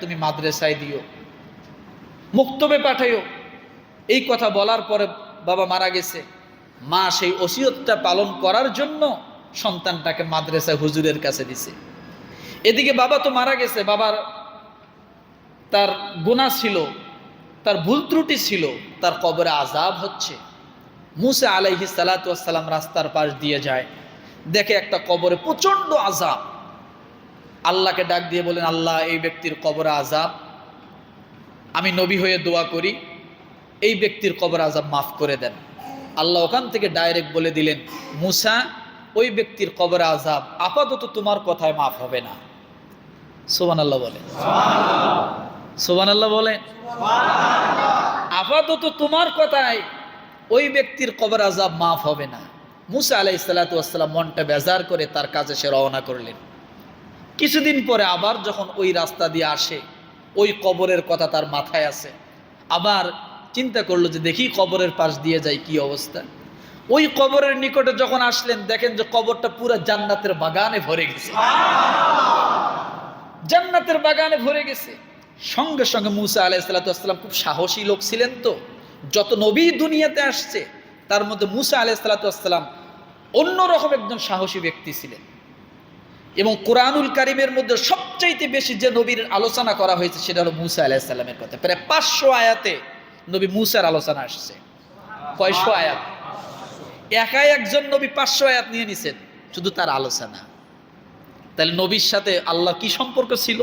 তুমি মাদ্রাসায় দিও, মুক্তবে পাঠাইও। এই কথা বলার পরে বাবা মারা গেছে। মা সেই ওসিয়তটা পালন করার জন্য সন্তানটাকে মাদ্রাসায় হুজুরের কাছে দিছে। এদিকে বাবা তো মারা গেছে, বাবার তার গুণা ছিল, তার ভুল ত্রুটি ছিল, তার কবরে আজাব হচ্ছে। মুসা আলাইহি সালাতাম রাস্তার পাশ দিয়ে যায়, দেখে একটা কবরে প্রচণ্ড আজাব আল্লাহকে ডাক দিয়ে বলেন, আল্লাহ, এই ব্যক্তির কবরে আজাব আমি নবী হয়ে দোয়া করি। এই ব্যক্তির কবর আজাব মাফ করে দেন। আল্লাহ ওখান থেকে ডাইরেক্ট বলে দিলেন, মুসা, ওই ব্যক্তির কবর আজাব আপাতত তোমার কথায় মাফ হবে না। সোবান আল্লাহ বলেন। সোবান আল্লাহ বলেন। আপাতত তোমার কথায় ওই ব্যক্তির কবর আজাব মাফ হবে না। মুসা আলাই সাল্লাতাম মনটা বেজার করে তার কাজে সে রওনা করলেন। কিছুদিন পরে আবার যখন ওই রাস্তা দিয়ে আসে, ওই কবরের কথা তার মাথায় আছে। আবার চিন্তা করল যে দেখি কবরের পাশ দিয়ে যাই কি অবস্থা। ওই কবরের নিকটে যখন আসলেন, দেখেন যে কবরটা পুরো জান্নাতের বাগানে ভরে গেছে। জান্নাতের বাগানে ভরে গেছে। সঙ্গে সঙ্গে মুসা আলাইসাল্লাম খুব সাহসী লোক ছিলেন তো। যত নবী দুনিয়াতে আসছে, তার মধ্যে মুসা আলাইসাল্লাম অন্যরকম একজন সাহসী ব্যক্তি ছিলেন। এবং কোরআনুল কারিমের মধ্যে সবচাইতে বেশি যে নবীর আলোচনা করা হয়েছে, সেটা হলো মুসা আলাহিসাল্লামের কথা। প্রায় পাঁচশো আয়াতে নবী মুসার আলোচনা আসছে। কয়শো আয়াত? একাই একজন নবী পাঁচশো আয়াত নিয়ে নিছেন, শুধু তার আলোচনা। তাহলে নবীর সাথে আল্লাহ কি সম্পর্ক ছিল?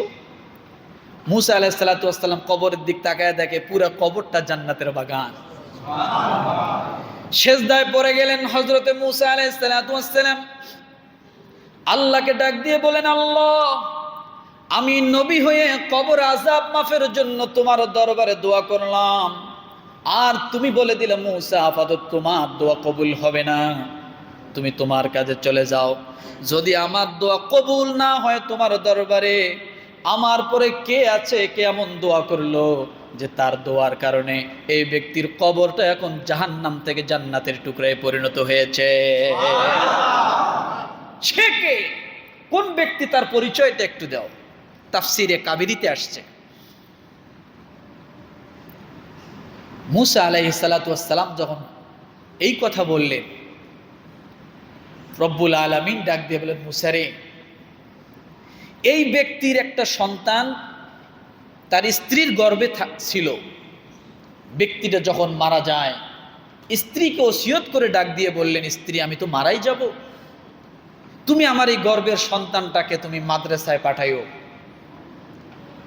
মুসা আলাহিসাল্লাম কবরের দিক তাকায় দেখে পুরো কবরটা জান্নাতের বাগান। শেষদায় পরে গেলেন হজরতে মুসা আলাইসালাম আল্লাহকে ডাক দিয়ে বলেন, আল্লাহ, আমি নবী হয়ে কবর আজাব মাফের জন্য তোমার দরবারে দোয়া করলাম। আর তুমি বলে দিলে, মুসা, আপাতত তোমার দোয়া কবুল হবে না। তুমি তোমার কাজে চলে যাও। যদি আমার দোয়া কবুল না হয় তোমার দরবারে, আমার পরে কে আছে, কে এমন দোয়া করল যে তার দোয়ার কারণে এই ব্যক্তির কবরটা এখন জাহান্নাম থেকে জান্নাতের টুকরায় পরিণত হয়েছে? ব্যক্তি তার পরিচয়টা একটু দাও। তাফসিরে কাবেরিতে আসছে। মুসা আলাইহি সালাতাম যখন এই কথা বললেন, রব্বুল আলমিন ডাক দিয়ে বলেন মুসারে এই ব্যক্তির একটা সন্তান তার স্ত্রীর গর্বে ছিল। ব্যক্তিটা যখন মারা যায়, স্ত্রীকে ওসিয়ত করে ডাক দিয়ে বললেন, স্ত্রী, আমি তো মারাই যাব। তুমি আমার এই গর্বের সন্তানটাকে তুমি মাদ্রাসায় পাঠাইও।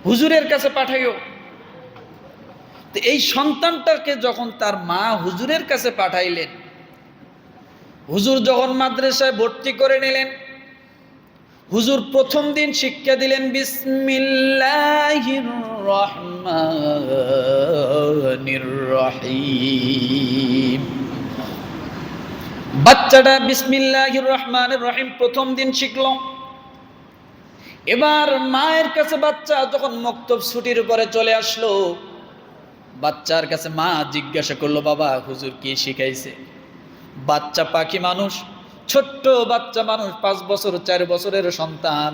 হুজুরের কাছে পাঠাইও। তো এই সন্তানটাকে যখন তার মা হুজুরের কাছে পাঠাইলেন, হুজুর যখন মাদ্রাসায় ভর্তি করে নিলেন, হুজুর প্রথম দিন শিক্ষা দিলেন, বিসমিল্লাহির রহমানির রহিম। বাচ্চাটা বিসমিল্লাহির রহমানির রহিম প্রথম দিন শিখল। এবার মায়ের কাছে বাচ্চা যখন মক্তব ছুটির পরে চলে আসলো, বাচ্চার কাছে মা জিজ্ঞাসা করল, বাবা, হুজুর কি শিখাইছে? বাচ্চা পাখি মানুষ, ছোট্ট বাচ্চা মানুষ, পাঁচ বছর, চার বছরের সন্তান।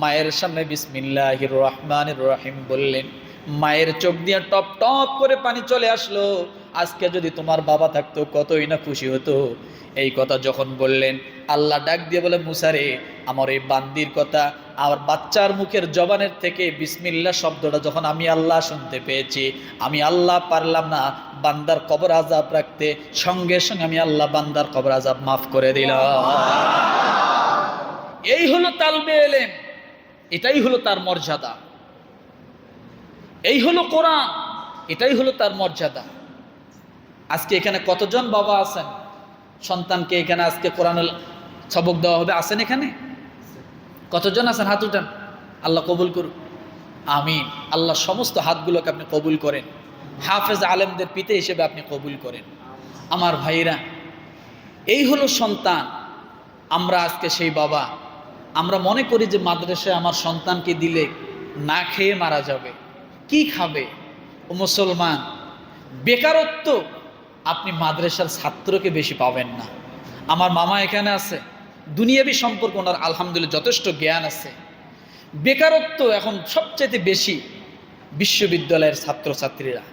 মায়ের সামনে বিসমিল্লাহির রহমানির রহিম বললেন, মায়ের চোখ দিয়ে টপ টপ করে পানি চলে আসলো। আজকে যদি তোমার বাবা থাকতো, কতই না খুশি হতো। এই কথা যখন বললেন, আল্লাহ ডাক দিয়ে বলে মুসারে আমার এই বান্দির কথা, আমার বাচ্চার মুখের জবানের থেকে বিসমিল্লা শব্দটা যখন আমি আল্লাহ শুনতে পেয়েছি, আমি আল্লাহ পারলাম না বান্দার কবর আজাব রাখতে, সঙ্গে সঙ্গে আমি আল্লাহ বান্দার কবর আজাব মাফ করে দিলাম। এই হলো তালবে এলেন এটাই হলো তার মর্যাদা। এই হলো কোরআন, এটাই হলো তার মর্যাদা। আজকে এখানে কতজন বাবা আছেন? সন্তানকে এখানে আজকে কোরআনুল সবক দেওয়া হবে। আছেন এখানে? কতজন আছেন? হাত উঠান। আল্লাহ কবুল করুন আমিন। আল্লাহ সমস্ত হাতগুলোকে আপনি কবুল করেন। হাফেজ আলেমদের পিতে হিসেবে আপনি কবুল করেন। আমার ভাইরা এই হলো সন্তান। আমরা আজকে সেই বাবা। আমরা মনে করি যে মাদ্রাসায় আমার সন্তানকে দিলে না খেয়ে মারা যাবে। কি খাবে? ও মুসলমান, বেকারত্ব আপনি মাদ্রাসার ছাত্রকে বেশি পাবেন না। আমার মামা এখানে আছে। দুনিয়াবি সম্পর্ক ওনার আলহামদুলিল্লাহ যথেষ্ট জ্ঞান আছে। বেকারত্ব এখন সবচেয়ে বেশি বিশ্ববিদ্যালয়ের ছাত্রছাত্রীরা।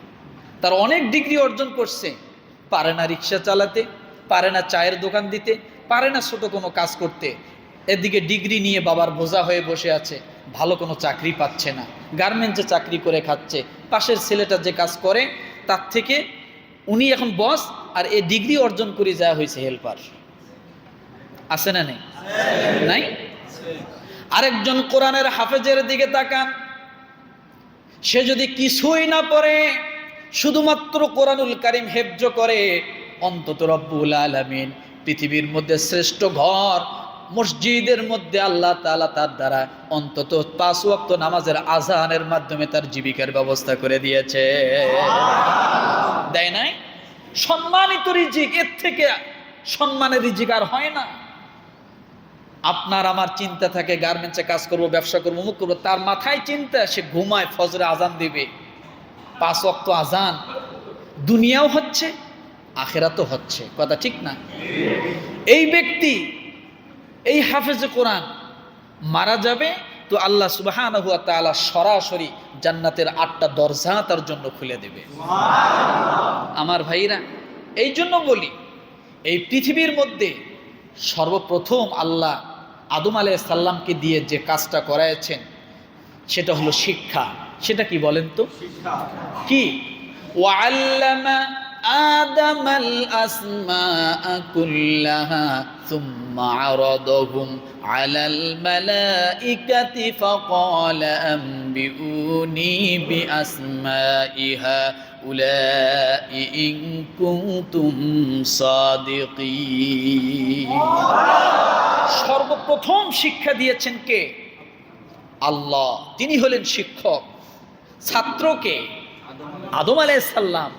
তার অনেক ডিগ্রি অর্জন করছে। পারে না রিক্সা চালাতে, পারে না চায়ের দোকান দিতে, পারে না ছোট কোনো কাজ করতে। এদিকে ডিগ্রি নিয়ে বাবার বোঝা হয়ে বসে আছে। ভালো কোনো চাকরি পাচ্ছে না। গার্মেন্টসে চাকরি করে খাচ্ছে। পাশের ছেলেটা যে কাজ করে, তার থেকে উনি এখন বস আর এ ডিগ্রি অর্জন করে যাওয়া হয়েছে হেল্পার আছে না নেই? নাই? আরেকজন কোরআনের হাফেজের দিকে তাকান। সে যদি কিছুই না পড়ে, শুধুমাত্র কোরআনুল কারিম হেফজ করে, অন্তত রব্বুল আলামিন পৃথিবীর মধ্যে শ্রেষ্ঠ ঘর মসজিদের মধ্যে আল্লাহ তাআলা তার দ্বারা অন্তত পাঁচ ওয়াক্ত নামাজের আজানের মাধ্যমে তার জীবিকার ব্যবস্থা করে দিয়েছে। দেয় নাই? সম্মানিত রিজিক এর থেকে সম্মানের রিজিক আর হয় না। আপনার আমার চিন্তা থাকে গার্মেন্টসে কাজ করব ব্যবসা করব মুখ করব তার মাথায় চিন্তা সে ঘুমায় ফজরে আজান দিবে। পাঁচ অক্ত আজান। দুনিয়াও হচ্ছে আখেরাতও হচ্ছে। কথা ঠিক না? এই ব্যক্তি এই হাফেজে কোরআন। মারা যাবে তো আল্লাহ সুবাহ সরাসরি জান্নাতের আটটা দরজা তার জন্য খুলে দেবে। আমার ভাইরা এই জন্য বলি এই পৃথিবীর মধ্যে সর্বপ্রথম আল্লাহ আদম আলাইহিস সাল্লামকে দিয়ে যে কাজটা করাইছেন সেটা হলো শিক্ষা। সেটা কি বলেন তো? কি? ওয়াল্লামা آدم الأسماء كلها ثم عرضهم على الملائكة فقال أنبئوني بأسماء هؤلاء إن كنتم صادقين সর্বপ্রথম শিক্ষা দিয়েছেন কে আল্লাহ তিনি হলেন শিক্ষক ছাত্রকে আদম আলাইসাল্লাম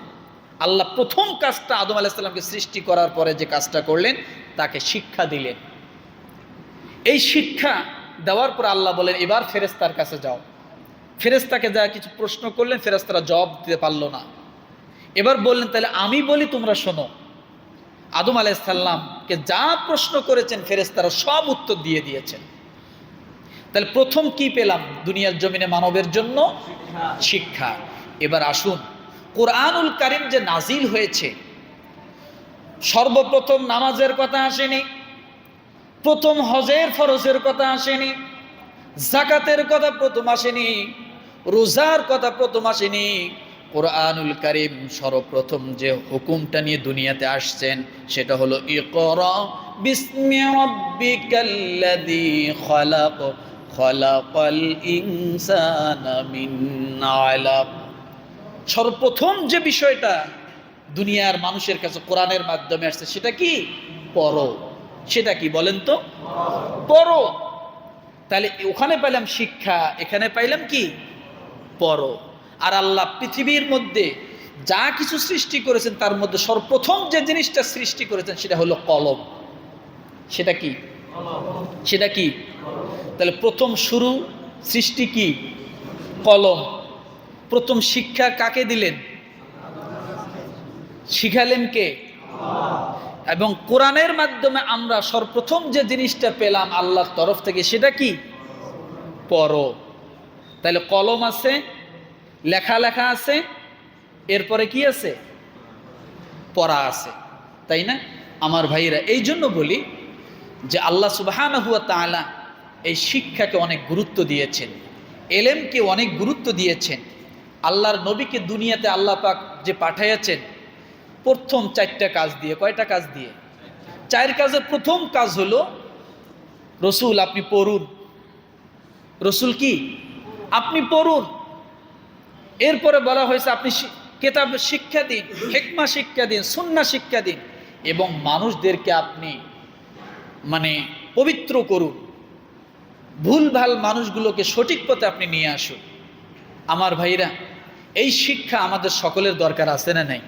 আল্লাহ প্রথম কাজটা আদম আলাইসাল্লামকে সৃষ্টি করার পরে যে কাজটা করলেন, তাকে শিক্ষা দিলেন। এই শিক্ষা দেওয়ার পর আল্লাহ বলেন, এবার ফেরেস্তার কাছে যাও। ফেরেস্তাকে যা কিছু প্রশ্ন করলেন ফেরেস্তারা জবাব দিতে পারল না। এবার বললেন, তাহলে আমি বলি, তোমরা শোনো। আদম আলাইসাল্লামকে যা প্রশ্ন করেছেন ফেরেস্তারা সব উত্তর দিয়ে দিয়েছেন। তাহলে প্রথম কি পেলাম? দুনিয়ার জমিনে মানবের জন্য শিক্ষা। এবার আসুন কোরআনুল কারিম যে নাজিল হয়েছে, সর্বপ্রথম নামাজের কথা আসেনি, প্রথম হজের ফরজের কথা আসেনি জাকাতের কথা প্রথম আসেনি, রোজার কথা প্রথম আসেনি, কোরআনুল কারিম সর্বপ্রথম যে হুকুমটা নিয়ে দুনিয়াতে আসছেন সেটা হলো, ইকরা খালাক, খালাকাল ইনসানা মিন আলাক। সর্বপ্রথম যে বিষয়টা দুনিয়ার মানুষের কাছে কোরআনের মাধ্যমে আসছে, সেটা কি? পর। সেটা কি বলেন তো? পর। তাহলে ওখানে পাইলাম শিক্ষা, এখানে পাইলাম কি? পর। আর আল্লাহ পৃথিবীর মধ্যে যা কিছু সৃষ্টি করেছেন, তার মধ্যে সর্বপ্রথম যে জিনিসটা সৃষ্টি করেছেন, সেটা হলো কলম। সেটা কি? সেটা কি? তাহলে প্রথম শুরু সৃষ্টি কি? কলম। প্রথম শিক্ষা কাকে দিলেন? শিখালেন কে? এবং কোরআনের মাধ্যমে আমরা সর্বপ্রথম যে জিনিসটা পেলাম আল্লাহর তরফ থেকে সেটা কি? পর তাহলে কলম আছে, লেখা লেখা আছে, এরপরে কি আছে? পড়া আছে। তাই না? আমার ভাইরা এই জন্য বলি যে আল্লাহ সুবাহান হুয়া তালা এই শিক্ষাকে অনেক গুরুত্ব দিয়েছেন। এলেমকে অনেক গুরুত্ব দিয়েছেন। আল্লাহর নবীকে দুনিয়াতে আল্লাহ পাক যে পাঠাইয়াছেন, প্রথম চারটা কাজ দিয়ে, কয়টা কাজ দিয়ে? চার কাজের প্রথম কাজ হলো, রসুল আপনি পড়ুন। রসুল কি? আপনি পড়ুন। এরপরে বলা হয়েছে আপনি কেতাব শিক্ষা দিন, হেকমা শিক্ষা দিন সুন্না শিক্ষা দিন এবং মানুষদেরকে আপনি মানে পবিত্র করুন। ভুলভাল মানুষগুলোকে সঠিক পথে আপনি নিয়ে আসুন। আমার ভাইরা এই শিক্ষা আমাদের সকলের দরকার আছে না নাই?